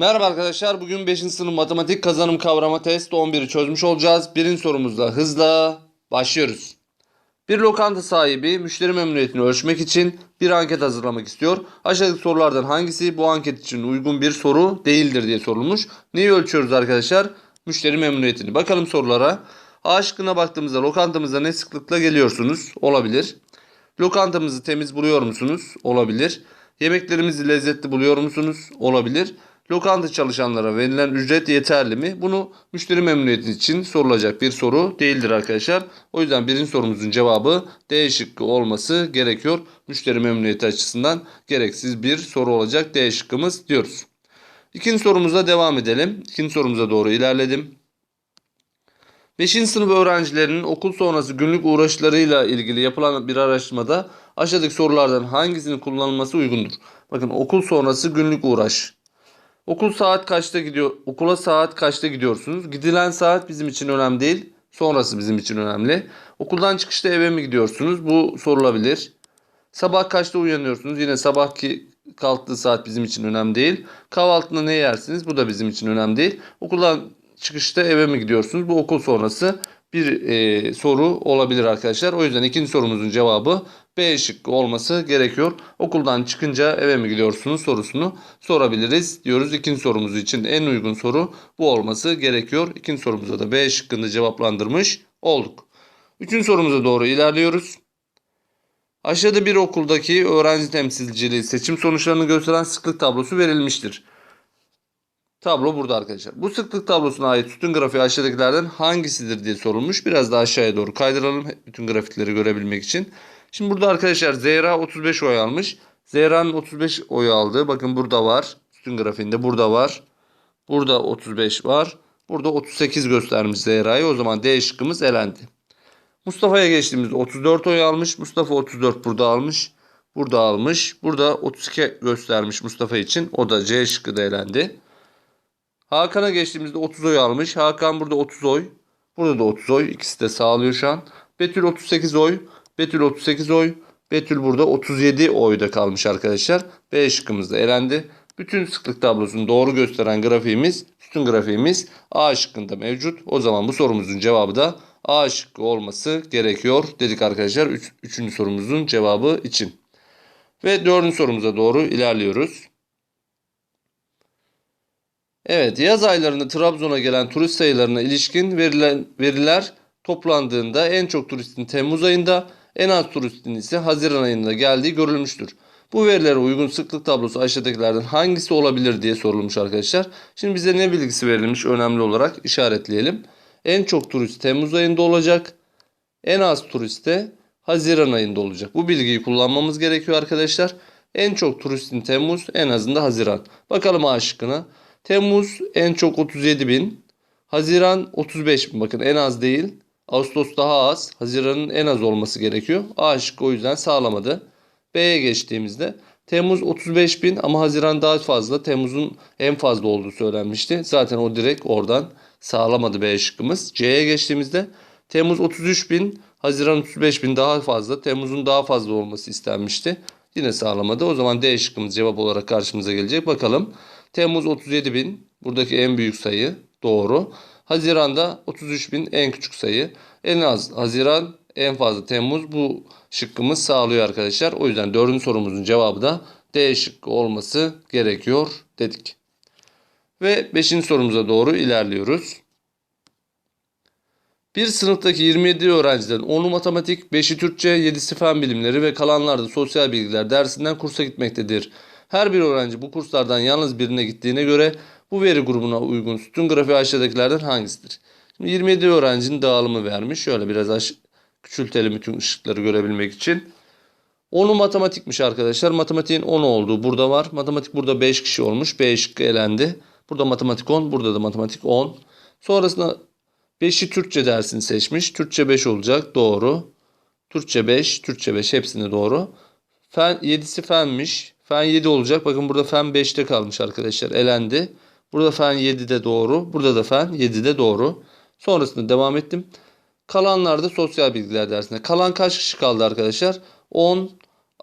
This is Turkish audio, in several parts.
Merhaba arkadaşlar. Bugün 5. sınıf matematik kazanım kavrama test 11'i çözmüş olacağız. Birinci sorumuzla hızla başlıyoruz. Bir lokanta sahibi müşteri memnuniyetini ölçmek için bir anket hazırlamak istiyor. Aşağıdaki sorulardan hangisi bu anket için uygun bir soru değildir diye sorulmuş. Neyi ölçüyoruz arkadaşlar? Müşteri memnuniyetini. Bakalım sorulara. A şıkkına baktığımızda lokantamıza ne sıklıkla geliyorsunuz? Olabilir. Lokantamızı temiz buluyor musunuz? Olabilir. Yemeklerimizi lezzetli buluyor musunuz? Olabilir. Lokanta çalışanlara verilen ücret yeterli mi? Bunu müşteri memnuniyeti için sorulacak bir soru değildir arkadaşlar. O yüzden birinci sorumuzun cevabı D şıkkı olması gerekiyor. Müşteri memnuniyeti açısından gereksiz bir soru olacak D şıkkımız diyoruz. İkinci sorumuza devam edelim. İkinci sorumuza doğru ilerledim. 5. sınıf öğrencilerinin okul sonrası günlük uğraşlarıyla ilgili yapılan bir araştırmada aşağıdaki sorulardan hangisinin kullanılması uygundur? Bakın okul sonrası günlük uğraş. Okul saat kaçta gidiyor? Okula saat kaçta gidiyorsunuz? Gidilen saat bizim için önemli değil. Sonrası bizim için önemli. Okuldan çıkışta eve mi gidiyorsunuz? Bu sorulabilir. Sabah kaçta uyanıyorsunuz? Yine sabahki kalktığı saat bizim için önemli değil. Kahvaltında ne yersiniz? Bu da bizim için önemli değil. Okuldan çıkışta eve mi gidiyorsunuz? Bu okul sonrası bir e, soru olabilir arkadaşlar. O yüzden ikinci sorumuzun cevabı B şıkkı olması gerekiyor. Okuldan çıkınca eve mi gidiyorsunuz sorusunu sorabiliriz diyoruz. İkinci sorumuz için en uygun soru bu olması gerekiyor. İkinci sorumuza da B şıkkını cevaplandırmış olduk. Üçüncü sorumuza doğru ilerliyoruz. Aşağıda bir okuldaki öğrenci temsilciliği seçim sonuçlarını gösteren sıklık tablosu verilmiştir. Tablo burada arkadaşlar. Bu sıklık tablosuna ait sütun grafiği aşağıdakilerden hangisidir diye sorulmuş. Biraz daha aşağıya doğru kaydıralım bütün grafikleri görebilmek için. Şimdi burada arkadaşlar Zehra 35 oy almış. Zehra'nın 35 oy aldığı bakın burada var. Sütun grafiğinde burada var. Burada 35 var. Burada 38 göstermiş Zehra'yı. O zaman D şıkkımız elendi. Mustafa'ya geçtiğimizde 34 oy almış. Mustafa 34 burada almış. Burada almış. Burada 32 göstermiş Mustafa için. O da C şıkkı da elendi. Hakan'a geçtiğimizde 30 oy almış. Hakan burada 30 oy. Burada da 30 oy. İkisi de sağlıyor şu an. Betül 38 oy. Betül 38 oy. Betül burada 37 oyda kalmış arkadaşlar. B şıkkımız da elendi. Bütün sıklık tablosunu doğru gösteren grafiğimiz, sütun grafiğimiz A şıkkında mevcut. O zaman bu sorumuzun cevabı da A şıkkı olması gerekiyor dedik arkadaşlar. Üç, üçüncü sorumuzun cevabı için. Ve dördüncü sorumuza doğru ilerliyoruz. Evet, yaz aylarında Trabzon'a gelen turist sayılarına ilişkin verilen veriler toplandığında en çok turistin Temmuz ayında, en az turistin ise Haziran ayında geldiği görülmüştür. Bu verilere uygun sıklık tablosu aşağıdakilerden hangisi olabilir diye sorulmuş arkadaşlar. Şimdi bize ne bilgisi verilmiş önemli olarak işaretleyelim. En çok turist Temmuz ayında olacak. En az turist de Haziran ayında olacak. Bu bilgiyi kullanmamız gerekiyor arkadaşlar. En çok turistin Temmuz, en azında Haziran. Bakalım A şıkkına. Temmuz en çok 37 bin. Haziran 35 bin. Bakın en az değil. Ağustos daha az. Haziran'ın en az olması gerekiyor. A şıkkı o yüzden sağlamadı. B'ye geçtiğimizde Temmuz 35 bin ama Haziran daha fazla. Temmuz'un en fazla olduğu söylenmişti. Zaten o direkt oradan sağlamadı B şıkkımız. C'ye geçtiğimizde Temmuz 33 bin, Haziran 35 bin daha fazla. Temmuz'un daha fazla olması istenmişti. Yine sağlamadı. O zaman D şıkkımız cevap olarak karşımıza gelecek. Bakalım. Temmuz 37 bin. Buradaki en büyük sayı. Doğru. Haziran'da 33 bin en küçük sayı. En az Haziran en fazla Temmuz bu şıkkımız sağlıyor arkadaşlar. O yüzden dördüncü sorumuzun cevabı da D şıkkı olması gerekiyor dedik. Ve beşinci sorumuza doğru ilerliyoruz. Bir sınıftaki 27 öğrenciden 10'u matematik, 5'i Türkçe, 7'si fen bilimleri ve kalanlar da sosyal bilgiler dersinden kursa gitmektedir. Her bir öğrenci bu kurslardan yalnız birine gittiğine göre bu veri grubuna uygun sütun grafiği aşağıdakilerden hangisidir? Şimdi 27 öğrencinin dağılımı vermiş. Şöyle biraz küçültelim bütün ışıkları görebilmek için. 10'u matematikmiş arkadaşlar. Matematiğin 10 olduğu burada var. Matematik burada 5 kişi olmuş. B şıkkı elendi. Burada matematik 10. Burada da matematik 10. Sonrasında 5'i Türkçe dersini seçmiş. Türkçe 5 olacak. Doğru. Türkçe 5, Türkçe 5 hepsini doğru. Fen 7'si fenmiş. Fen 7 olacak. Bakın burada fen 5'te kalmış arkadaşlar. Elendi. Burada fen 7'de doğru. Burada da fen 7'de doğru. Sonrasında devam ettim. Kalanlarda sosyal bilgiler dersinde. Kalan kaç kişi kaldı arkadaşlar? 10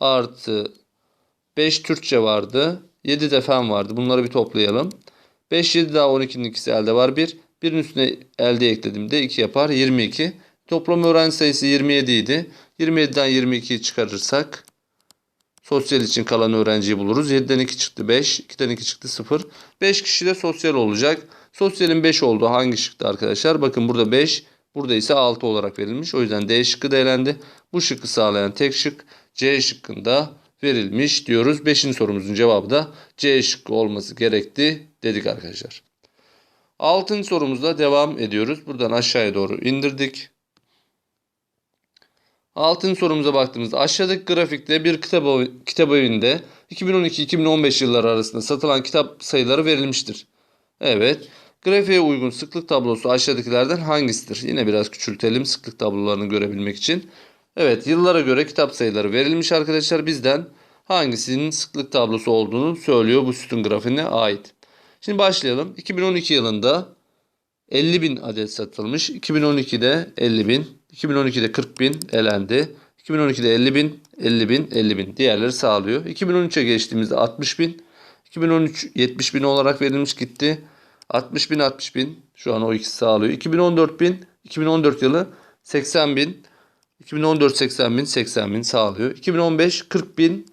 artı 5 Türkçe vardı. 7 de fen vardı. Bunları bir toplayalım. 5, 7 daha 12'nin ikisi elde var 1. Birin üstüne elde ekledim de 2 yapar 22. Toplam öğrenci sayısı 27 idi. 27'den 22'yi çıkarırsak sosyal için kalan öğrenciyi buluruz. 7'den 2 çıktı 5. 2'den 2 çıktı 0. 5 kişi de sosyal olacak. Sosyalin 5 olduğu hangi şıktı arkadaşlar? Bakın burada 5. Burada ise 6 olarak verilmiş. O yüzden D şıkkı da elendi. Bu şıkkı sağlayan tek şık C şıkkında verilmiş diyoruz. 5. sorumuzun cevabı da C şıkkı olması gerekti dedik arkadaşlar. 6. sorumuzla devam ediyoruz. Buradan aşağıya doğru indirdik. Altın sorumuza baktığımızda aşağıdaki grafikte bir kitap, kitap evinde 2012-2015 yılları arasında satılan kitap sayıları verilmiştir. Evet. Grafiğe uygun sıklık tablosu aşağıdakilerden hangisidir? Yine biraz küçültelim sıklık tablolarını görebilmek için. Evet yıllara göre kitap sayıları verilmiş arkadaşlar. Bizden hangisinin sıklık tablosu olduğunu söylüyor bu sütun grafiğine ait. Şimdi başlayalım. 2012 yılında 50 bin adet satılmış. 2012'de 50 bin. 2012'de 40 bin elendi. 2012'de 50 bin, 50 bin, 50 bin. Diğerleri sağlıyor. 2013'e geçtiğimizde 60 bin. 2013 70 bin olarak verilmiş gitti. 60 bin, 60 bin. Şu an o ikisi sağlıyor. 2014 bin, 2014 yılı 80 bin. 2014 80 bin, 80 bin sağlıyor. 2015 40 bin,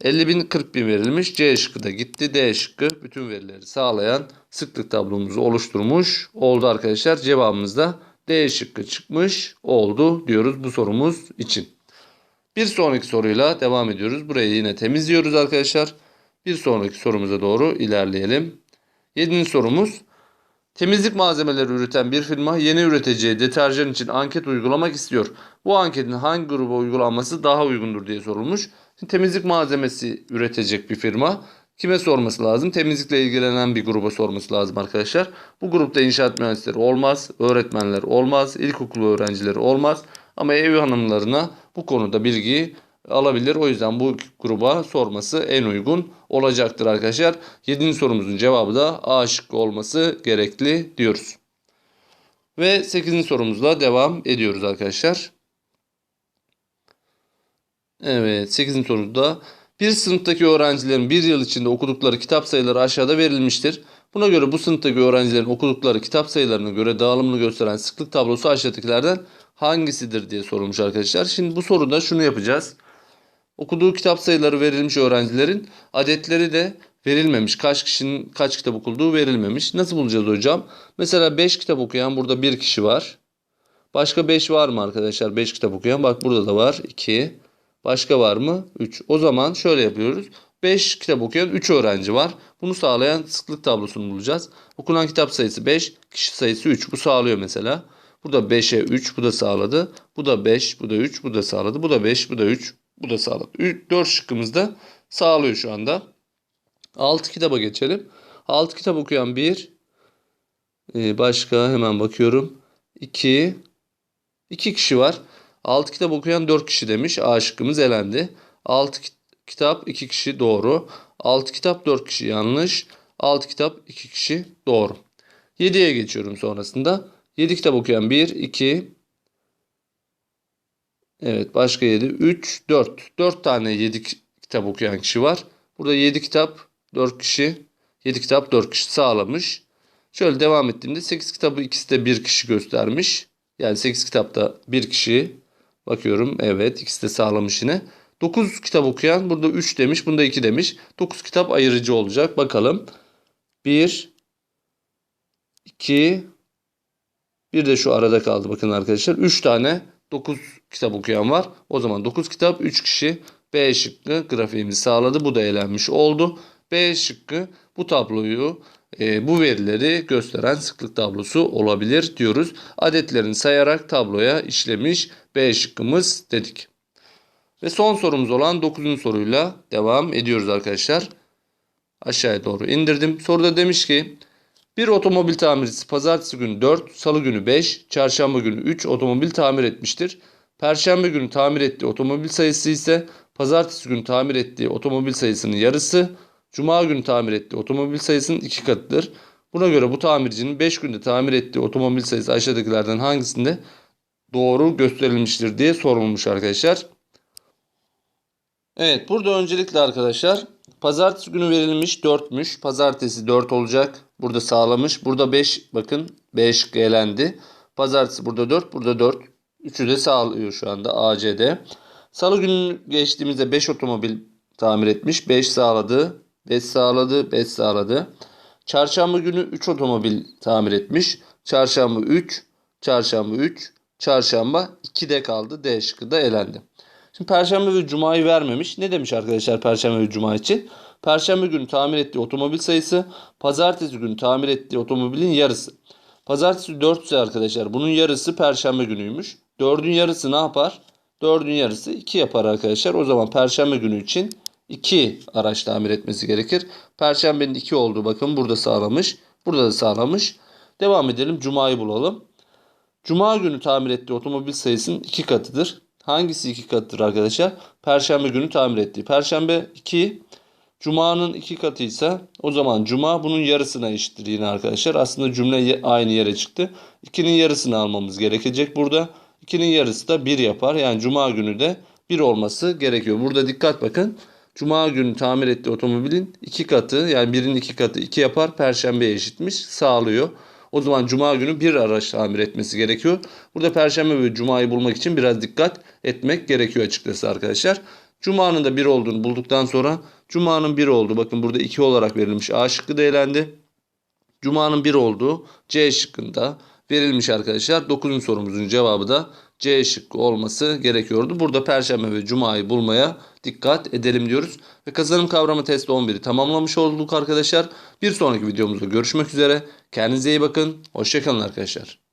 50 bin 40 bin verilmiş. C şıkkı da gitti. D şıkkı bütün verileri sağlayan sıklık tablomuzu oluşturmuş oldu arkadaşlar. Cevabımız da D şıkkı çıkmış oldu diyoruz bu sorumuz için. Bir sonraki soruyla devam ediyoruz. Burayı yine temizliyoruz arkadaşlar. Bir sonraki sorumuza doğru ilerleyelim. Yedinci sorumuz. Temizlik malzemeleri üreten bir firma yeni üreteceği deterjan için anket uygulamak istiyor. Bu anketin hangi gruba uygulanması daha uygundur diye sorulmuş. Şimdi temizlik malzemesi üretecek bir firma. Kime sorması lazım? Temizlikle ilgilenen bir gruba sorması lazım arkadaşlar. Bu grupta inşaat mühendisleri olmaz, öğretmenler olmaz, ilkokul öğrencileri olmaz. Ama ev hanımlarına bu konuda bilgiyi alabilir. O yüzden bu gruba sorması en uygun olacaktır arkadaşlar. 7. sorumuzun cevabı da A şıkkı olması gerekli diyoruz. Ve 8. sorumuzla devam ediyoruz arkadaşlar. Evet 8. soruda bir sınıftaki öğrencilerin bir yıl içinde okudukları kitap sayıları aşağıda verilmiştir. Buna göre bu sınıftaki öğrencilerin okudukları kitap sayılarına göre dağılımını gösteren sıklık tablosu aşağıdakilerden hangisidir diye sorulmuş arkadaşlar. Şimdi bu soruda şunu yapacağız. Okuduğu kitap sayıları verilmiş öğrencilerin adetleri de verilmemiş. Kaç kişinin kaç kitap okuduğu verilmemiş. Nasıl bulacağız hocam? Mesela 5 kitap okuyan burada bir kişi var. Başka 5 var mı arkadaşlar? 5 kitap okuyan. Bak burada da var 2. Başka var mı? 3. O zaman şöyle yapıyoruz. 5 kitap okuyan 3 öğrenci var. Bunu sağlayan sıklık tablosunu bulacağız. Okunan kitap sayısı 5, kişi sayısı 3. Bu sağlıyor mesela. Burada 5'e 3 bu da sağladı. Bu da 5, bu da 3 bu da sağladı. Bu da 5, bu da 3 bu da sağladı. 4 şıkkımız da sağlıyor şu anda. 6 kitaba geçelim. 6 kitap okuyan 1. Ee, başka hemen bakıyorum. 2. 2 kişi var. 6 kitap okuyan 4 kişi demiş. A şıkkımız elendi. 6 kitap 2 kişi doğru. 6 kitap 4 kişi yanlış. 6 kitap 2 kişi doğru. 7'ye geçiyorum sonrasında. 7 kitap okuyan 1, 2, Evet başka 7, 3, 4. 4 tane 7 kitap okuyan kişi var. Burada 7 kitap 4 kişi. 7 kitap 4 kişi sağlamış. Şöyle devam ettiğimde 8 kitabı ikisi de 1 kişi göstermiş. Yani 8 kitapta 1 kişi. Bakıyorum evet ikisi de sağlamış yine. 9 kitap okuyan burada 3 demiş bunda 2 demiş. 9 kitap ayırıcı olacak. Bakalım. 1 2 bir de şu arada kaldı bakın arkadaşlar. 3 tane 9 kitap okuyan var. O zaman 9 kitap 3 kişi B şıkkı grafiğimizi sağladı. Bu da elenmiş oldu. B şıkkı bu tabloyu e, bu verileri gösteren sıklık tablosu olabilir diyoruz. Adetlerini sayarak tabloya işlemiş B şıkkımız dedik. Ve son sorumuz olan 9. soruyla devam ediyoruz arkadaşlar. Aşağıya doğru indirdim. Soruda demiş ki bir otomobil tamircisi pazartesi günü 4, salı günü 5, çarşamba günü 3 otomobil tamir etmiştir. Perşembe günü tamir ettiği otomobil sayısı ise pazartesi günü tamir ettiği otomobil sayısının yarısı, cuma günü tamir ettiği otomobil sayısının iki katıdır. Buna göre bu tamircinin 5 günde tamir ettiği otomobil sayısı aşağıdakilerden hangisinde doğru gösterilmiştir diye sorulmuş arkadaşlar. Evet burada öncelikle arkadaşlar Pazartesi günü verilmiş 4'müş. Pazartesi 4 olacak. Burada sağlamış. Burada 5 bakın. 5 elendi. Pazartesi burada 4. Burada 4. Üçü de sağlıyor şu anda ACD. Salı günü geçtiğimizde 5 otomobil tamir etmiş. 5 sağladı. 5 sağladı. 5 sağladı. Çarşamba günü 3 otomobil tamir etmiş. Çarşamba 3. Çarşamba 3. Çarşamba 2'de kaldı. D şıkkı da elendi. Şimdi Perşembe ve Cuma'yı vermemiş. Ne demiş arkadaşlar Perşembe ve Cuma için? Perşembe günü tamir ettiği otomobil sayısı, Pazartesi günü tamir ettiği otomobilin yarısı. Pazartesi 4 ise arkadaşlar bunun yarısı Perşembe günüymüş. 4'ün yarısı ne yapar? 4'ün yarısı 2 yapar arkadaşlar. O zaman Perşembe günü için 2 araç tamir etmesi gerekir. Perşembenin 2 olduğu bakın burada sağlamış. Burada da sağlamış. Devam edelim. Cuma'yı bulalım. Cuma günü tamir ettiği otomobil sayısının 2 katıdır. Hangisi 2 katıdır arkadaşlar? Perşembe günü tamir ettiği. Perşembe 2, Cuma'nın 2 katıysa o zaman Cuma bunun yarısına eşittir yine arkadaşlar. Aslında cümle aynı yere çıktı. 2'nin yarısını almamız gerekecek burada. 2'nin yarısı da 1 yapar. Yani Cuma günü de 1 olması gerekiyor. Burada dikkat bakın. Cuma günü tamir ettiği otomobilin 2 katı yani birinin 2 katı 2 yapar. Perşembeye eşitmiş sağlıyor. O zaman Cuma günü bir araç tamir etmesi gerekiyor. Burada Perşembe ve Cuma'yı bulmak için biraz dikkat etmek gerekiyor açıkçası arkadaşlar. Cuma'nın da 1 olduğunu bulduktan sonra Cuma'nın 1 oldu. Bakın burada 2 olarak verilmiş. A şıkkı da elendi. Cuma'nın 1 olduğu C şıkkında verilmiş arkadaşlar. 9. sorumuzun cevabı da C şıkkı olması gerekiyordu. Burada Perşembe ve Cuma'yı bulmaya dikkat edelim diyoruz. Ve kazanım kavramı test 11'i tamamlamış olduk arkadaşlar. Bir sonraki videomuzda görüşmek üzere. Kendinize iyi bakın. Hoşçakalın arkadaşlar.